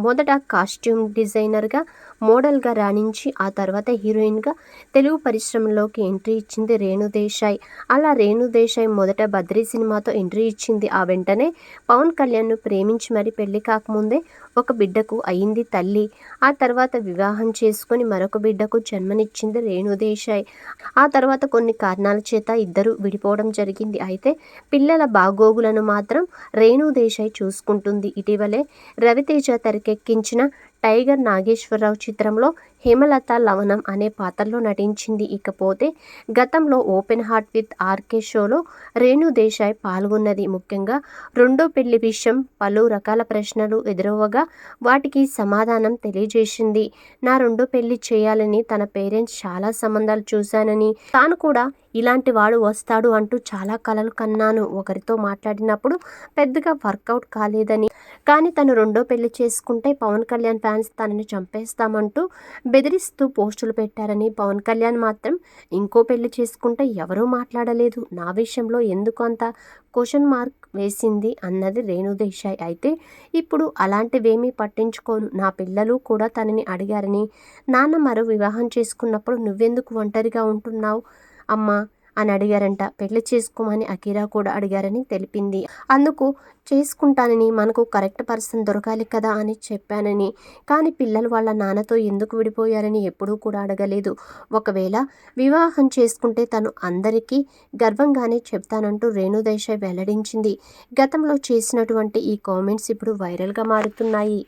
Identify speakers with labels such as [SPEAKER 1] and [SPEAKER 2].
[SPEAKER 1] మొదట కాస్ట్యూమ్ డిజైనర్గా మోడల్గా రాణించి ఆ తర్వాత హీరోయిన్గా తెలుగు పరిశ్రమలోకి ఎంట్రీ ఇచ్చింది రేణుదేశాయ్ అలా రేణుదేశాయ్ మొదట బద్రీ సినిమాతో ఎంట్రీ ఇచ్చింది. ఆ వెంటనే పవన్ కళ్యాణ్ను ప్రేమించి మరి పెళ్ళి కాకముందే ఒక బిడ్డకు అయింది తల్లి. ఆ తర్వాత వివాహం చేసుకొని మరొక బిడ్డకు జన్మనిచ్చింది రేణుదేశాయ్ ఆ తర్వాత కొన్ని కారణాల చేత ఇద్దరు విడిపోవడం జరిగింది. అయితే పిల్లల బాగోగులను మాత్రం రేణుదేశాయ్ చూసుకుంటుంది. ఇటీవలే రవితేజ తెరకెక్కించిన టైగర్ నాగేశ్వరరావు చిత్రంలో హేమలత లవణం అనే పాత్రలో నటించింది. ఇకపోతే గతంలో ఓపెన్ హార్ట్ విత్ ఆర్కే షోలో రేణు దేశాయ్ పాల్గొన్నది. ముఖ్యంగా రెండో పెళ్ళి విషయం పలు రకాల ప్రశ్నలు ఎదురవ్వగా వాటికి సమాధానం తెలియజేసింది. నా రెండో పెళ్ళి చేయాలని తన పేరెంట్స్ చాలా సంబంధాలు చూశానని తాను కూడా ఇలాంటి వాడు వస్తాడు అంటూ చాలా కలలు కన్నాను. ఒకరితో మాట్లాడినప్పుడు పెద్దగా వర్కౌట్ కాలేదని కానీ తను రెండో పెళ్ళి చేసుకుంటే పవన్ కళ్యాణ్ ఫ్యాన్స్ తనని చంపేస్తామంటూ బెదిరిస్తూ పోస్టులు పెట్టారని పవన్ కళ్యాణ్ మాత్రం ఇంకో పెళ్ళి చేసుకుంటే ఎవరూ మాట్లాడలేదు. నా విషయంలో ఎందుకు అంత క్వశ్చన్ మార్క్ వేసింది అన్నది రేణు దేశాయ్. అయితే ఇప్పుడు అలాంటివేమీ పట్టించుకోను. నా పిల్లలు కూడా తనని అడిగారని నాన్న మరో వివాహం చేసుకున్నప్పుడు నువ్వెందుకు ఒంటరిగా ఉంటున్నావు? అమ్మా అని అడిగారంట. పెళ్ళి చేసుకోమని అకీరా కూడా అడిగారని తెలిపింది. అందుకు చేసుకుంటానని మనకు కరెక్ట్ పర్సన్ దొరకాలి కదా అని చెప్పానని. కానీ పిల్లలు వాళ్ళ నాన్నతో ఎందుకు విడిపోయారని ఎప్పుడూ కూడా అడగలేదు. ఒకవేళ వివాహం చేసుకుంటే తను అందరికీ గర్వంగానే చెప్తానంటూ రేణుదేశాయ్ వెల్లడించింది. గతంలో చేసినటువంటి ఈ కామెంట్స్ ఇప్పుడు వైరల్గా మారుతున్నాయి.